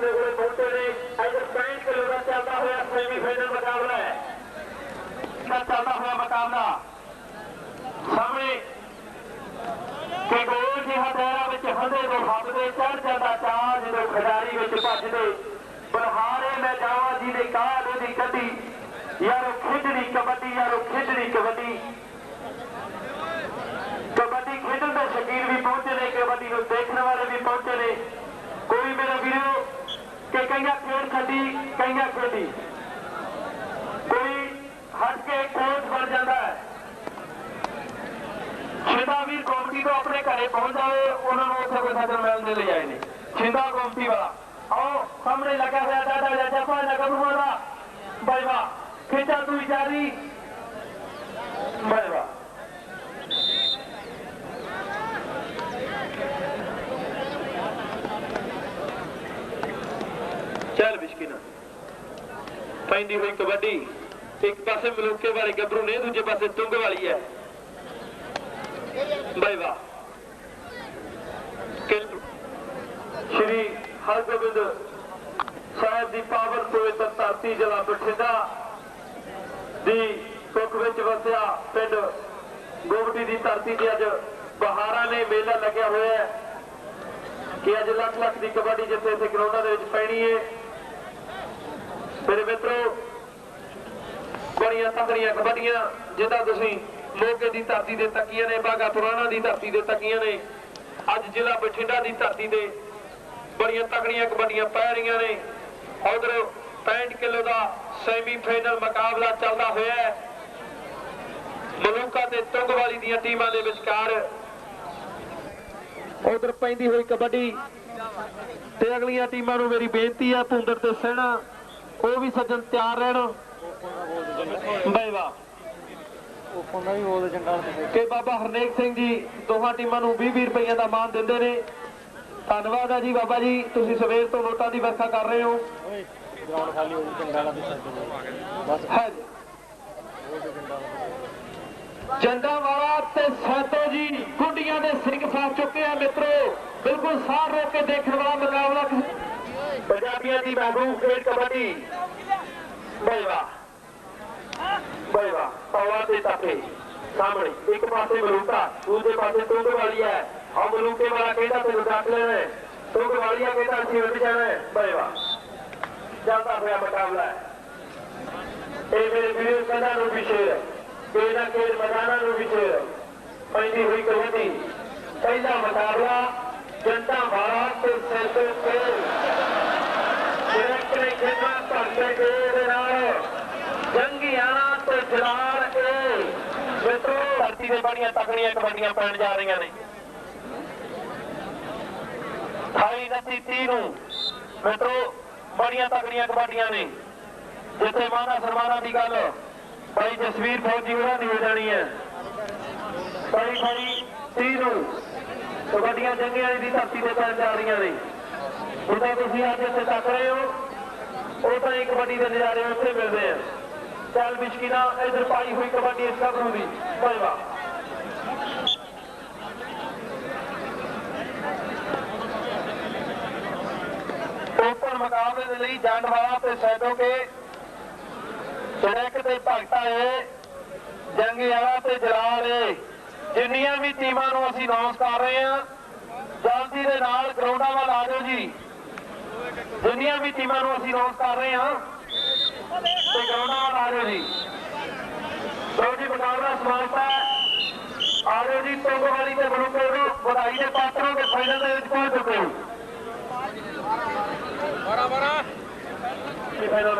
ਆਪਣੇ ਕੋਲੇ ਪਹੁੰਚੇ ਨੇ ਇਧਰ 65 ਕਿਲੋ ਦਾ ਚੱਲਦਾ ਹੋਇਆ ਸੈਮੀਫਾਈਨਲ ਮੁਕਾਬਲਾ ਹੈ ਦਾ ਚੱਲਦਾ ਹੋਇਆ ਮੁਕਾਬਲਾ ਸਾਹਮਣੇ ਕਿ ਗੋਲ ਜਿਹਾ ਦਾਇਰਾ ਵਿੱਚ ਹੰਦੇ ਤੋਂ ਹੱਥਦੇ ਚੜ ਜਾਂਦਾ ਚਾਹ ਜਦੋਂ ਖਿਡਾਰੀ ਵਿੱਚ ਭੱਜਦੇ ਬਲਹਾਰੇ ਮੈਂ ਜਾਵਾਂ ਜੀ ਨੇ ਕਾਹ ਉਹਦੀ ਕੱਢੀ ਯਾਰੋ ਖੇਡਣੀ ਕਬੱਡੀ ਯਾਰੋ ਖੇਡਣੀ ਕਬੱਡੀ ਕਬੱਡੀ ਖੇਡਣ ਦੇ ਸ਼ਕੀਨ ਵੀ ਪਹੁੰਚੇ ਨੇ ਕਬੱਡੀ ਨੂੰ ਦੇਖਣ ਵਾਲੇ ਵੀ ਪਹੁੰਚੇ ਨੇ ਕੋਈ ਮੇਰਾ ਵੀਰੋ ਕਿ ਕਈਆਂ ਖੇਡ ਛੱਡੀ ਕਈਆਂ ਖੇਡੀ। ਕੋਈ ਹਟ ਕੇ ਕੋਚ ਬਣ ਜਾਂਦਾ ਹੈ। ਛਿੰਦਾ ਵੀਰ ਕੌਮਟੀ ਤੋਂ ਆਪਣੇ ਘਰੇ ਪਹੁੰਚ ਜਾਵੇ, ਉਹਨਾਂ ਨੂੰ ਉੱਥੇ ਕੋਈ ਸੱਜਣ ਮਿਲਣ ਦੇ ਲਈ ਆਏ ਨੇ ਛਿੰਦਾ ਗੋਮਤੀ ਵਾਲਾ, ਆਓ, ਸਾਹਮਣੇ ਲੱਗਾ ਹੋਇਆ ਦਾਦਾ ਜਾਂ ਜੱਪਾ ਜਾਂ ਗੱਭਰੂ ਬਾਈ ਵਾਹ ਖੇਚਾ ਤੂੰ ਜਾਰੀ ਬਾਈ ਵਾਹ ਚੱਲ ਬਿਸ਼ਕਿਨਾ ਪੈਂਦੀ ਹੋਈ ਕਬੱਡੀ। ਇੱਕ ਪਾਸੇ ਮਲੂਕੇ ਵਾਲੇ ਗੱਭਰੂ ਨੇ, ਦੂਜੇ ਪਾਸੇ ਤੁੰਗ ਵਾਲੀ ਹੈ। ਬਾਈ ਵਾਹ। ਸ਼੍ਰੀ ਹਰਗੋਬਿੰਦ ਸਾਹਿਬ ਦੀ ਪਾਵਨ ਪਵਿੱਤਰ ਧਰਤੀ ਜ਼ਿਲ੍ਹਾ ਬਠਿੰਡਾ ਦੀ ਸੁੱਖ ਵਿੱਚ ਵਸਿਆ ਪਿੰਡ ਗੋਬਟੀ ਦੀ ਧਰਤੀ ਤੇ ਅੱਜ ਬਹਾਰਾਂ ਨੇ ਮੇਲਾ ਲੱਗਿਆ ਹੋਇਆ ਹੈ ਕਿ ਅੱਜ ਲੱਖ ਲੱਖ ਦੀ ਕਬੱਡੀ ਜਿੱਥੇ ਇੱਥੇ ਗਰਾਊਂਡਾਂ ਦੇ ਵਿੱਚ ਪੈਣੀ ਹੈ ਮੇਰੇ ਮਿੱਤਰੋ, ਬੜੀਆਂ ਤਕੜੀਆਂ ਕਬੱਡੀਆਂ ਜਿਹਦਾ ਤੁਸੀਂ ਮੋਗੇ ਦੀ ਧਰਤੀ ਦੇ ਤੱਕੀਆਂ ਨੇ ਬਾਗਾ ਪੁਰਾਣਾ ਦੀ ਧਰਤੀ ਦੇ ਤੱਕੀਆਂ ਨੇ, ਅੱਜ ਜ਼ਿਲ੍ਹਾ ਬਠਿੰਡਾ ਦੀ ਧਰਤੀ ਦੇ ਬੜੀਆਂ ਤਕੜੀਆਂ ਕਬੱਡੀਆਂ ਪੈ ਰਹੀਆਂ ਨੇ। ਉਧਰ 65 ਕਿਲੋ ਦਾ ਸੈਮੀਫਾਈਨਲ ਮੁਕਾਬਲਾ ਚੱਲਦਾ ਹੋਇਆ ਹੈ। ਮਲੂਕਾ ਤੇ ਤੁੰਗ ਵਾਲੀ ਦੀਆਂ ਟੀਮਾਂ ਦੇ ਵਿਚਕਾਰ ਉਧਰ ਪੈਂਦੀ ਹੋਈ ਕਬੱਡੀ ਤੇ ਅਗਲੀਆਂ ਟੀਮਾਂ ਨੂੰ ਮੇਰੀ ਬੇਨਤੀ ਹੈ ਭੁੰਦਰ ਤੇ ਸਹਿਣਾ ਉਹ ਵੀ ਸੱਜਣ ਤਿਆਰ ਰਹਿਣ। ਬਾਈ ਵਾਹ। ਕਿ ਬਾਬਾ ਹਰਨੇਕ ਸਿੰਘ ਜੀ, ਦੋਹਾਂ ਟੀਮਾਂ ਨੂੰ 20-20 ਰੁਪਈਆ ਦਾ ਮਾਨ ਦਿੰਦੇ ਨੇ। ਧੰਨਵਾਦ ਹੈ ਜੀ ਬਾਬਾ ਜੀ, ਤੁਸੀਂ ਸਵੇਰ ਤੋਂ ਨੋਟਾਂ ਦੀ ਵਰਖਾ ਕਰ ਰਹੇ ਹੋ। ਓਏ ਗਰਾਊਂਡ ਖਾਲੀ ਹੋ ਗਈ ਚੰਗਾ ਲੱਗਦਾ ਬਸ ਹੈ ਜੀ। ਜੰਡਾ ਵਾਲਾ ਤੇ ਸੈਦੋ ਜੀ, ਗੁੱਡੀਆਂ ਦੇ ਸਿੰਘ ਸਾਹ ਚੁੱਕੇ ਆ ਮਿੱਤਰੋ। ਬਿਲਕੁਲ ਸਾਰ ਰੋਕ ਕੇ ਦੇਖਣ ਵਾਲਾ ਮੁਕਾਬਲਾ ਪੰਜਾਬੀਆਂ ਦੀ ਮਹਿਬੂਬ ਖੇਡ ਕਬੱਡੀ। ਬਈ ਵਾਹ ਬਈ ਤੇ ਤਾਪੇ। ਸਾਹਮਣੇ ਇੱਕ ਪਾਸੇ ਮਲੂਕਾ, ਦੂਜੇ ਪਾਸੇ ਤੁੰਗ ਵਾਲੀ ਹੈ ਆ ਮਲੂਕੇ ਵਾਲਾ ਕਹਿੰਦਾ ਤੈਨੂੰ ਰੱਖ ਲੈਣਾ ਤੁੰਗ ਵਾਲੀਆ ਕਹਿੰਦਾ ਅਸੀਂ ਉੱਡ ਜਾਣਾ ਹੈ। ਚੱਲਦਾ ਹੋਇਆ ਮੁਕਾਬਲਾ ਇਹ ਮੇਰੇ ਵੀਰ ਕੰਨਾਂ ਨੂੰ ਵੀ ਸ਼ੇਰ ਕੋਈ ਨਾ ਮੈਦਾਨਾਂ ਨੂੰ ਵੀ ਸ਼ੇਰ ਪੈਂਦੀ ਹੋਈ ਕਬੱਡੀ। ਪਹਿਲਾ ਮੁਕਾਬਲਾ। ਜੰਟਾ ਵਾਲਾ ਤੇ ਸੈਂਟਰ ਤੇ ਖੇਡਣਾ ਦੇ ਨਾਲ ਜੰਗੀਆਣਾ ਤੇ ਜਲਾਲ ਇਹ ਮਿੱਤਰੋ, ਧਰਤੀ ਦੇ ਬੜੀਆਂ ਤਕੜੀਆਂ ਕਬੱਡੀਆਂ ਪੈਣ ਜਾ ਰਹੀਆਂ ਨੇ। 28 29 30 ਨੂੰ, ਮਿੱਤਰੋ ਬੜੀਆਂ ਤਕੜੀਆਂ ਕਬੱਡੀਆਂ ਨੇ। ਜਿੱਥੇ ਮਾਨਾ ਸਨਮਾਨਾਂ ਦੀ ਗੱਲ, ਭਾਈ ਜਸਵੀਰ ਫੌਜੀ ਉਹਨਾਂ ਦੀ ਹੋ ਜਾਣੀ ਹੈ। ਭਾਈ ਭਾਈ 30 ਨੂੰ ਕਬੱਡੀਆਂ ਜੰਗੀਆਂ ਦੀ ਧਰਤੀ ਤੇ ਪੈਣ ਜਾ ਰਹੀਆਂ ਨੇ। ਜਿੱਦਾਂ ਤੁਸੀਂ ਅੱਜ ਇੱਥੇ ਤੱਕ ਰਹੇ ਹੋ ਉਹ ਤਾਂ ਹੀ ਕਬੱਡੀ ਦੇ ਨਜ਼ਾਰੇ ਉੱਥੇ ਮਿਲਦੇ ਆ। ਚੱਲ ਬਿਸ਼ਕਿਨਾ, ਇਧਰ ਪਾਈ ਹੋਈ ਕਬੱਡੀ ਸਭ ਨੂੰ ਦੀ ਭਾਈ ਵਾਹ ਓਪਨ ਮੁਕਾਬਲੇ ਦੇ ਲਈ ਜੰਡਵਾਲਾ ਤੇ ਸੈਦੋ ਕੇ ਸੜਕ ਤੇ ਭਗਤਾ ਏ, ਜੰਗੀ ਵਾਲਾ ਤੇ ਜਲਾਲ ਏ। ਜਿੰਨੀਆਂ ਵੀ ਟੀਮਾਂ ਨੂੰ ਅਸੀਂ ਅਨਾਉਂਸ ਕਰ ਰਹੇ ਹਾਂ, ਜਲਦੀ ਦੇ ਨਾਲ ਗਰਾਊਂਡਾਂ ਵੱਲ ਆ ਜਾਓ ਜੀ। ਜਿੰਨੀਆਂ ਵੀ ਟੀਮਾਂ ਨੂੰ ਅਸੀਂ ਅਨਾਉਂਸ ਕਰ ਰਹੇ ਹਾਂ। ਤੇ ਗਰਾਊਂਡਾਂ ਵੱਲ ਆ ਜਾਓ ਜੀ। ਲਓ ਜੀ ਮੁਕਾਬਲਾ ਸਮਾਨਤਾ ਆ ਜਾਓ ਜੀ ਤੁੰਗ ਵਾਲੀ ਤੇ ਬਲੂਕੇ ਨੂੰ ਵਧਾਈ ਦੇ ਪਾਤਰੋਂ ਦੇ ਫਾਈਨਲ ਦੇ ਵਿੱਚ ਪਹੁੰਚ ਚੁੱਕੇ ਹੋ। ਬਾਰਾ ਬਾਰਾ। ਫਾਈਨਲ